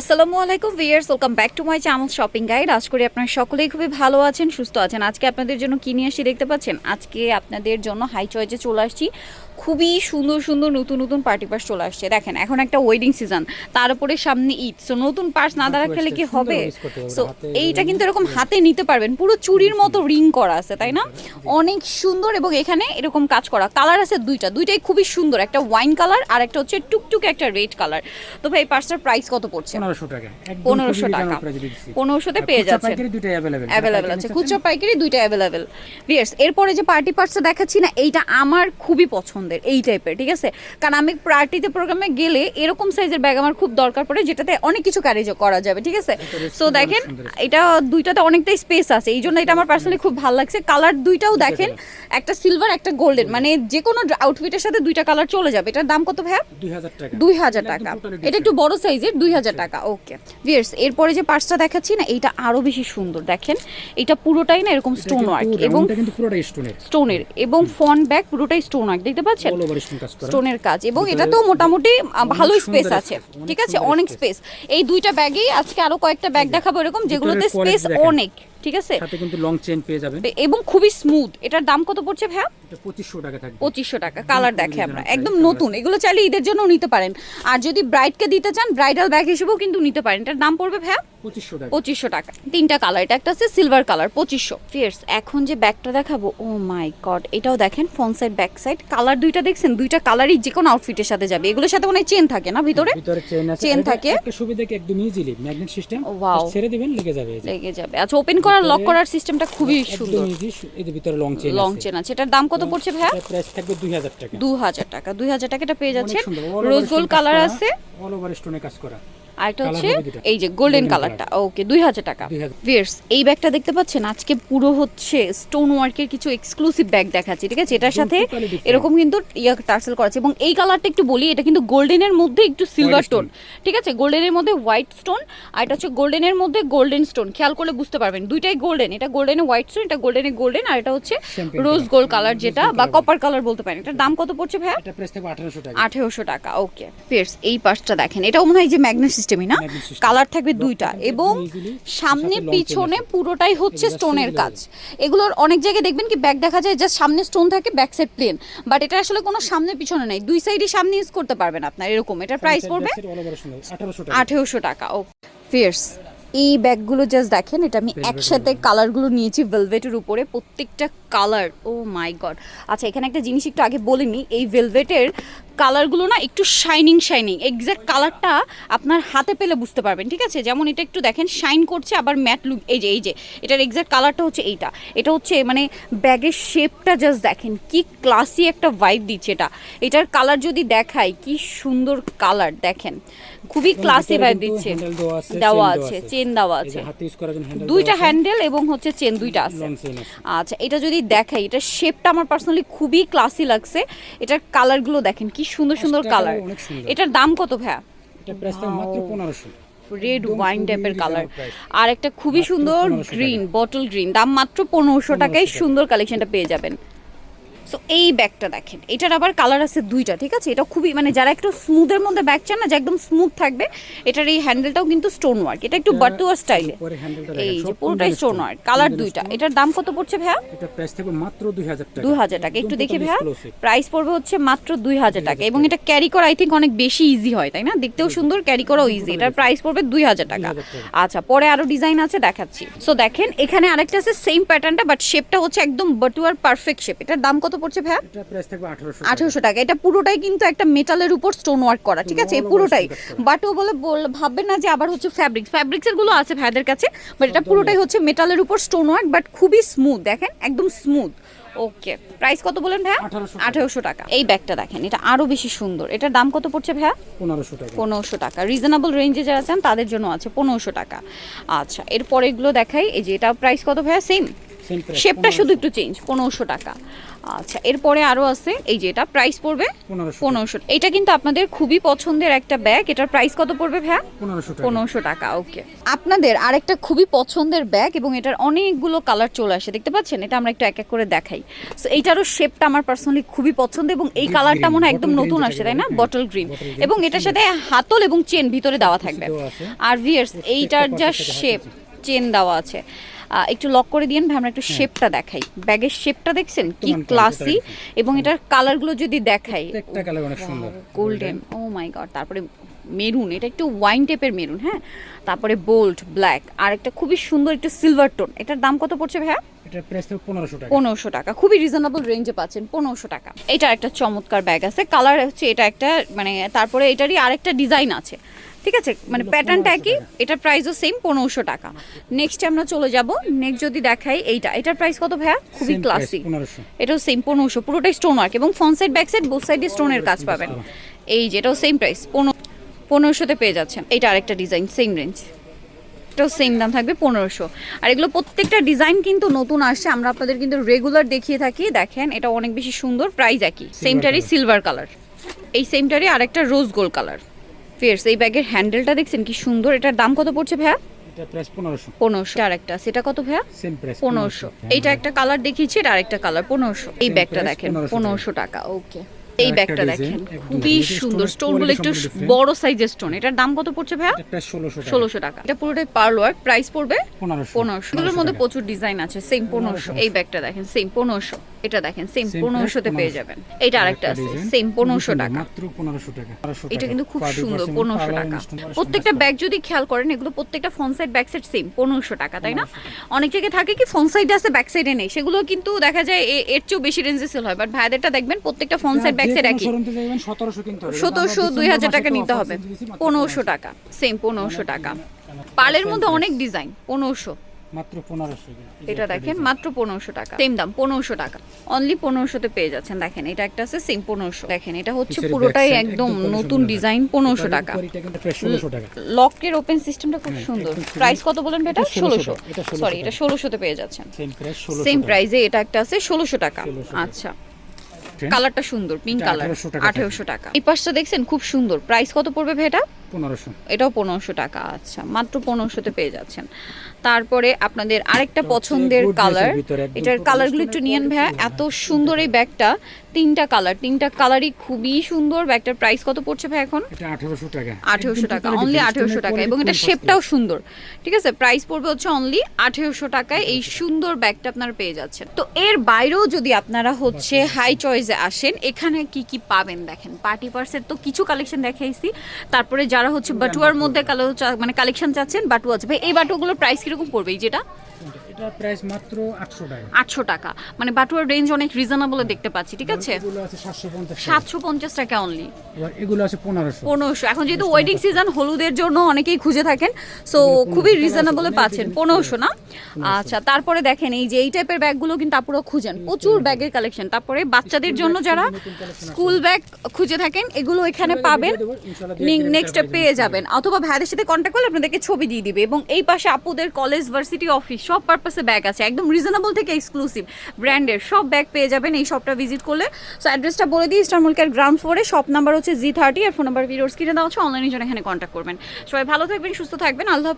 আসসালামু আলাইকুম viewers welcome back to my channel shopping guide. আজ করি আপনারা সকলেই খুবই ভালো আছেন সুস্থ আছেন। আজকে আপনাদের জন্য কি নিয়ে আসি দেখতে পাচ্ছেন? আজকে আপনাদের জন্য হাই চয়েসে চলে আসছি। খুবই সুন্দর সুন্দর নতুন নতুন পার্টি পার্স চলে আসছে। দেখেন এখন একটা ওয়েডিং সিজন তার উপরে সামনে ঈদ। সো নতুন পার্স না দাঁড়া খেলে কি হবে? সো এইটা কিন্তু এরকম হাতে নিতে পারবেন। পুরো চুরির মতো রিং করা আছে তাই না? অনেক সুন্দর এবং এখানে এরকম কাজ করা। কালার আছে দুইটা। দুইটাই খুবই সুন্দর। একটা ওয়াইন কালার আর একটা হচ্ছে টুকটুক একটা রেড কালার তো ভাই পার্সটার প্রাইস কত পড়ছে? পনেরোশো টাকা। পনেরোশো। পনেরোশোতে পেয়ে দুইটাই available। অ্যাভেলেবেল আছে। খুচরা পাইকারি দুইটা অ্যাভেলেবেল ভিয়ার্স এরপরে যে পার্টি পার্টসটা দেখাচ্ছি না এইটা আমার খুবই পছন্দের এই টাইপের ঠিক আছে? কারণ আমি পার্টিতে প্রোগ্রামে গেলে এরকম সাইজের ব্যাগ আমার খুব দরকার পড়ে যেটাতে অনেক কিছু ক্যারি করা যাবে ঠিক আছে? সো দেখেন এটা দুইটাতে অনেকটাই স্পেস আছে। এই জন্য এটা আমার পার্সোনালি খুব ভালো লাগছে। কালার দুইটাও দেখেন একটা সিলভার একটা গোল্ডেন মানে যে কোনো আউটফিটের সাথে দুইটা কালার চলে যাবে। এটার দাম কত ভাইয়া? দুই হাজার টাকা। এটা একটু বড় সাইজের দুই হাজার টাকা। ওকে ভিয়ার্স এরপরে যে পার্টসটা দেখাচ্ছি না এইটা আরও বেশি সুন্দর দেখেন। এটা পুরোটাই না এরকম স্টোন এটা ওয়ার্ক এবং পুরোটাই স্টোনের এবং ফন ব্যাগ পুরোটাই স্টোন ওয়ার্ক দেখতে পাচ্ছেন? স্টোনের কাজ এবং এটা তো মোটামুটি ভালো স্পেস আছে ঠিক আছে? অনেক স্পেস এই দুইটা ব্যাগেই আজকে আরও কয়েকটা ব্যাগ দেখাবো এরকম যেগুলোতে স্পেস অনেক। ঠিক আছে? সাথে কিন্তু লং চেন পেয়ে যাবেন। এবং খুবই স্মুথ এটার দাম কত পড়ছে ভাইয়া? পঁচিশশো টাকা থাকবে। পঁচিশশো টাকা। কালার দেখে আমরা একদম নতুন। এগুলো চাইলে ঈদের জন্য নিতে পারেন। আর যদি ব্রাইডকে দিতে চান ব্রাইডাল ব্যাগ হিসেবেও কিন্তু নিতে পারেন। এটার দাম পড়বে ভাইয়া? পঁচিশশো টাকা। পঁচিশশো টাকা। তিনটা কালার এটা একটা আছে সিলভার কালার পঁচিশশো। ফিয়ার্স এখন যে ব্যাগটা দেখাবো ও মাই গড এটাও দেখেন front side back side colour দুইটা দেখছেন? দুইটা কালারই যে কোনো আউটফিটের সাথে যাবে। এগুলোর সাথে মনে চেন থাকে না ভিতরে? ভিতরে চেন এটা থাকে। সুবিধা কি? একদম ইজিলি ম্যাগনেট সিস্টেম. ছেড়ে দিবেন লেগে যাবে লেগে যাবে। আচ্ছা ওপেন করার লক করার সিস্টেমটা খুবই সুন্দর। ভিতরে লং চেন লং চেন আছে। এটার দাম কত পড়ছে ভাইয়া? প্রাইস থাকবে দুই হাজার টাকা। দু হাজার টাকা। দুই হাজার টাকা এটা পেয়ে যাচ্ছে রোজ গোল্ড কালার আছে। অল ওভার স্টোনে কাজ করা। আর একটা হচ্ছে এই যে গোল্ডেন কালারটা ওকে দুই হাজার টাকা। 2000 ভিয়ার্স এই ব্যাগটা দেখতে পাচ্ছেন? আজকে পুরো হচ্ছে স্টোন ওয়ার্কের কিছু এক্সক্লুসিভ ব্যাগ দেখাচ্ছি ঠিক আছে? এটার সাথে এরকম কিন্তু ইয়া টার্সেল করা আছে। এবং এই কালারটা একটু বলি এটা কিন্তু গোল্ডেনের মধ্যে একটু সিলভার টোন stone। ঠিক আছে? গোল্ডেনের মধ্যে হোয়াইট স্টোন আর এটা হচ্ছে গোল্ডেনের মধ্যে গোল্ডেন স্টোন খেয়াল করলে বুঝতে পারবেন দুইটাই গোল্ডেন এটা গোল্ডেনে হোয়াইট স্টোন এটা গোল্ডেনে গোল্ডেন আর এটা হচ্ছে রোজ গোল্ড কালার যেটা বা কপার কালার বলতে পারেন। এটার দাম কত পড়ছে ভাইয়া? আঠারোশো টাকা। ওকে ফিয়ার্স এই পাশটা দেখেন। এটাও মনে হয় যে ম্যাগনেট সিস্টেমই না কালার থাকবে দুইটা এবং সামনে পিছনে পুরোটাই হচ্ছে স্টোনের কাজ। এগুলোর অনেক জায়গায় দেখবেন কি ব্যাগ দেখা যায় জাস্ট সামনে স্টোন থাকে ব্যাক সাইড প্লেন বাট এটা আসলে কোনো সামনে পিছনে নেই। দুই সাইডই সামনে ইউজ করতে পারবেন আপনার এরকম। এটার প্রাইস পড়বে আঠেরোশো টাকা। ও। ফিয়ার্স এই ব্যাগগুলো জাস্ট দেখেন এটা আমি একসাথে কালারগুলো নিয়েছি ভেলভেটের উপরে প্রত্যেকটা কালার ও মাই গড আচ্ছা এখানে একটা জিনিস একটু আগে বলিনি এই ভেলভেটের কালারগুলো না একটু শাইনিং শাইনিং এক্স্যাক্ট কালারটা আপনার হাতে পেলে বুঝতে পারবেন ঠিক আছে? যেমন এটা একটু দেখেন শাইন করছে আবার ম্যাট লুক এই যে এই যে এটার এক্স্যাক্ট কালারটা হচ্ছে এইটা। এটা হচ্ছে মানে ব্যাগের শেপটা জাস্ট দেখেন কি ক্লাসি একটা ভাইব দিচ্ছে এটা। এটার কালার যদি দেখাই কি সুন্দর কালার দেখেন। খুবই ক্লাসি ভাইব দিচ্ছে। দেওয়া আছে চেন দেওয়া আছে দুইটা হ্যান্ডেল এবং হচ্ছে চেন দুইটা আছে। আচ্ছা এটা যদি দেখাই এটার শেপটা আমার পার্সোনালি খুবই ক্লাসি লাগছে। এটার কালারগুলো দেখেন কি সুন্দর সুন্দর কালার। এটার দাম কত ভাইয়া? এটা প্রাইস মাত্র 1500 রেড ওয়াইন টাইপের কালার আর একটা খুবই সুন্দর 1500 টাকা। গ্রিন বটল গ্রিন দাম মাত্র পনেরোশো টাকায় টাকা। সুন্দর কালেকশনটা পেয়ে যাবেন। সো এই ব্যাগটা দেখেন। এটার আবার কালার আছে দুইটা ঠিক আছে? এটা খুবই মানে যারা একটু স্মুথের মধ্যে ব্যাগ চান না যে একদম স্মুথ থাকবে এটার এই হ্যান্ডেলটাও কিন্তু স্টোন ওয়ার্ক এটা একটু বাটুয়া স্টাইলে এই যে পুরোটাই স্টোন ওয়ার্ক কালার দুইটা। এটার দাম কত পড়ছে ভাইয়া? এটা প্রাইস থাকবে মাত্র দুই হাজার টাকা। দুই হাজার টাকা। একটু দেখি ভাইয়া। প্রাইস পড়বে হচ্ছে মাত্র দুই হাজার টাকা। এবং এটা ক্যারি করা আই থিঙ্ক অনেক বেশি ইজি হয় তাই না? দেখতেও সুন্দর ক্যারি করাও ইজি এটার প্রাইস পড়বে দুই হাজার টাকা। 2000 টাকা। আচ্ছা পরে আরও ডিজাইন আছে দেখাচ্ছি। সো দেখেন এখানে আরেকটা আছে সেম প্যাটার্নটা বাট শেপটা হচ্ছে একদম বটুয়ার পারফেক্ট শেপ এটার দাম কত পড়ছে ভাইয়া? এটা প্রাইস থাকবে আঠারোশো আঠেরোশো টাকা। এটা পুরোটাই কিন্তু একটা মেটালের উপর স্টোন ওয়ার্ক করা ঠিক আছে? পুরোটাই। বাট ও বলে ভাববেন না যে আবার হচ্ছে ফ্যাব্রিক্স ফ্যাব্রিক্সেরগুলো আছে ভাইদের কাছে বাট এটা পুরোটাই হচ্ছে মেটালের উপর স্টোন ওয়ার্ক বাট খুবই স্মুথ দেখেন? একদম স্মুথ ওকে প্রাইস কত বলেন ভাইয়া? 1800 টাকা। এই ব্যাগটা দেখেন এটা আরও বেশি সুন্দর। এটার দাম কত পড়ছে ভাইয়া? পনেরোশো টাকা। পনেরোশো টাকা। রিজনেবল রেঞ্জে যারা চান তাদের জন্য আছে পনেরোশো টাকা। আচ্ছা এরপরে এগুলো দেখাই এই যে এটা প্রাইস কত ভাইয়া? সেম শেপটা শুধু একটু চেঞ্জ পনেরোশো টাকা। আচ্ছা এরপরে আরও আছে এই যে এটা প্রাইস পড়বে পনেরোশো এটা কিন্তু আপনাদের খুবই পছন্দের একটা ব্যাগ এটার প্রাইস কত পড়বে ভ্যা পনেরোশো টাকা। ওকে আপনাদের আরেকটা খুবই পছন্দের ব্যাগ এবং এটার অনেকগুলো কালার চলে আসে দেখতে পাচ্ছেন? এটা আমরা একটু এক এক করে দেখাই। সো এইটারও শেপটা আমার পার্সোনালি খুবই পছন্দ এবং এই কালারটা মনে হয় একদম নতুন আসে তাই না? বটল গ্রিন এবং এটার সাথে হাতল এবং চেন ভিতরে দেওয়া থাকবে। আর ভিয়ার্স এইটার যা শেপ চেন দেওয়া আছে। একটু লক করে দিন ভাই আমরা একটু শেপটা দেখাই। ব্যাগের শেপটা দেখছেন? কি ক্লাসি এবং এটার কালারগুলো যদি দেখাই। প্রত্যেকটা কালার অনেক সুন্দর। গোল্ডেন ও মাই গড তারপরে মেরুন এটা একটু ওয়াইন টাইপের মেরুন হ্যাঁ? তারপরে বোল্ড ব্ল্যাক আর একটা খুবই সুন্দর একটু সিলভার টোন এটার দাম কত পড়ছে ভাইয়া? প্রাইস পনেরোশো টাকা। পনেরোশো টাকা খুবই রিজনেবল রেঞ্জে পাচ্ছেন পনেরোশো টাকা। এটা একটা চমৎকার ব্যাগ আছে। কালার হচ্ছে এটা একটা মানে তারপরে এটারই আরেকটা ডিজাইন আছে। ঠিক আছে? মানে প্যাটার্নটা 1500 একই এটার প্রাইসও সেম পনেরোশো টাকা। নেক্সট আমরা চলে যাব। নেক্সট যদি দেখাই এইটা এটার প্রাইস কত ভাইয়া? খুবই ক্লাসি পনেরোশো। এটাও সেম পনেরোশো। পুরোটাই স্টোন ওয়ার্ক এবং front side back side both সাইডে স্টোনের কাজ পাবেন। এই যে এটাও সেম প্রাইস পনেরোশোতে পেয়ে যাচ্ছেন। এটা আরেকটা ডিজাইন সেম রেঞ্জ এটাও সেম দাম থাকবে পনেরোশো। আর এগুলো প্রত্যেকটা ডিজাইন কিন্তু নতুন আসছে। আমরা আপনাদের কিন্তু রেগুলার দেখিয়ে থাকি। দেখেন এটা অনেক বেশি সুন্দর প্রাইস একই। সেমটারই সিলভার কালার এই সেমটারই আরেকটা রোজ গোল্ড কালার ফিয়ার্স এই ব্যাগের হ্যান্ডেলটা দেখছেন কি সুন্দর এটার দাম কত পড়ছে ভাইয়া? পনেরোশো। আর একটা সেটা কত ভাইয়া? পনেরোশো। এইটা একটা কালার দেখিয়েছি এটা আরেকটা কালার পনেরোশো। এই ব্যাগটা দেখেন পনেরোশো টাকা। ওকে। এই ব্যাগটা দেখেন খুবই সুন্দর একটু বড় সাইজের স্টোন এটার দাম কত পড়ছে ভাইয়া? এটা ষোলোশো টাকা। এটা পুরোটাই পার্ল ওয়ার্ক প্রাইস পড়বে পনেরোশো। পনেরোশো। এগুলোর মধ্যে প্রচুর ডিজাইন আছে সেম পনেরোশো। এই ব্যাগটা দেখেন সেম পনেরোশো। এটা দেখেন সেম পনেরোশোতে পেয়ে যাবেন। এটা আরেকটা আছে সেম পনেরোশো টাকা। মাত্র পনেরোশো টাকা এটা কিন্তু খুব সুন্দর পনেরোশো টাকা। প্রত্যেকটা ব্যাগ যদি খেয়াল করেন এগুলো প্রত্যেকটা front side back side same পনেরোশো টাকা তাই না? অনেক জায়গায় থাকে কি ফ্রন্ট সাইডে আছে ব্যাক সাইডে নেই। সেগুলো কিন্তু দেখা যায় এর চেয়েও বেশি রেঞ্জে সেল হয় বাট ভাইদেরটা দেখবেন প্রত্যেকটা ফ্রন্ট সাইড ব্যাক সাইড একই। showroom তে যাবেন 1700 কিনতে হবে। সতেরোশো দুই হাজার টাকা নিতে হবে। পনেরোশো টাকা। সেম পনেরোশো টাকা। পার্লের মধ্যে অনেক ডিজাইন পনেরোশো। মাত্র 1500 এটা দেখেন মাত্র পনেরোশো টাকা। সেম দাম পনেরোশো টাকা। অনলি পনেরোশোতে পেয়ে যাচ্ছেন। দেখেন এটা একটা আছে সেম পনেরোশো। দেখেন এটা হচ্ছে পুরোটাই একদম নতুন ডিজাইন পনেরোশো টাকা। এটা কিন্তু প্রায় 1600 টাকা। লকের ওপেন সিস্টেমটা খুব হ্যাঁ, সুন্দর। প্রাইস কত বলেন এটা এটা 1600 ষোলোশো। এটা 1600 সরি এটা ষোলোশোতে পেয়ে যাচ্ছেন। সেম প্রাইস 1600 সেম টাকা। প্রাইসে এটা একটা আছে ষোলোশো টাকা। 1600 টাকা। আচ্ছা। কালারটা সুন্দর পিঙ্ক কালার 1800 টাকা আঠেরোশো টাকা। এই পাশটা দেখছেন খুব সুন্দর। প্রাইস কত পড়বে এটা 1500 এটাও পনেরোশো টাকা আচ্ছা। মাত্র পনেরোশোতে পেয়ে যাচ্ছেন। তারপরে আপনাদের আরেকটা পছন্দের কালার এটার কালারগুলো একটু নিয়েন ভাইয়া। এত সুন্দর এই ব্যাগটা। তিনটা কালার তিনটা কালারই খুবই সুন্দর। ব্যাগটার প্রাইস কত পড়ছে ভাই এখন? এটা 1800 টাকা। আঠেরোশো টাকা। অনলি আঠেরোশো stone টাকা। এবং এটা শেপটাও সুন্দর। ঠিক আছে? প্রাইস পড়বে হচ্ছে অনলি আঠেরোশো টাকায়। এই সুন্দর ব্যাগটা আপনারা পেয়ে যাচ্ছেন। তো এর বাইরেও যদি আপনারা হচ্ছে হাই চয়েসে আসেন এখানে কি কি পাবেন দেখেন? পার্টি পার্সের তো কিছু কালেকশন দেখাইছি। তারপরে যারা হচ্ছে বাটুয়ার মধ্যে কালো মানে কালেকশন চাচ্ছেন বাটুয়া আছে। ভাই এই বাটুয়াগুলোর প্রাইস কীরকম পড়বে এই যেটা এটা প্রাইস মাত্র 800 টাকা। আটশো টাকা। মানে বাটুয়ার রেঞ্জ অনেক রিজনেবল দেখতে পাচ্ছি ঠিক আছে? এগুলো আছে 750 টাকা। সাতশো পঞ্চাশ টাকা অনলি এবার এগুলো আছে 1500 পনেরোশো। এখন যেহেতু ওয়েডিং সিজন হলুদের জন্য অনেকেই খুঁজে থাকেন সো খুবই রিজনেবলে পাচ্ছেন। পনেরোশো না? আচ্ছা তারপরে দেখেন এই যে এই টাইপের ব্যাগগুলো কিন্তু আপুরা খুঁজেন। প্রচুর ব্যাগের কালেকশন তারপরে বাচ্চাদের জন্য যারা স্কুল ব্যাগ খুঁজে থাকেন এগুলো এখানে পাবেন। নেক্সট পেয়ে যাবেন। অথবা ভাইদের সাথে কন্ট্যাক্ট করলে আপনাদেরকে ছবি দিয়ে দিবে। এবং এই পাশে আপুদের কলেজ ভার্সিটি অফিস সব পারপাসে ব্যাগ আছে, একদম রিজনেবল থেকে এক্সক্লুসিভ ব্র্যান্ডের সব ব্যাগ পেয়ে যাবেন এই শপটা ভিজিট করলে। সো অ্যাড্রেসটা বলে দিই স্টার মুলকের গ্রাউন্ড ফ্লোরে শপ নাম্বার হচ্ছে জি থার্টি আর ফোন নাম্বার ভিডিওস কিনে দেওয়া হচ্ছে অনলাইনে জন্য এখানে কন্ট্যাক্ট করবেন। সবাই ভালো থাকবেন, সুস্থ থাকবেন, আল্লাহ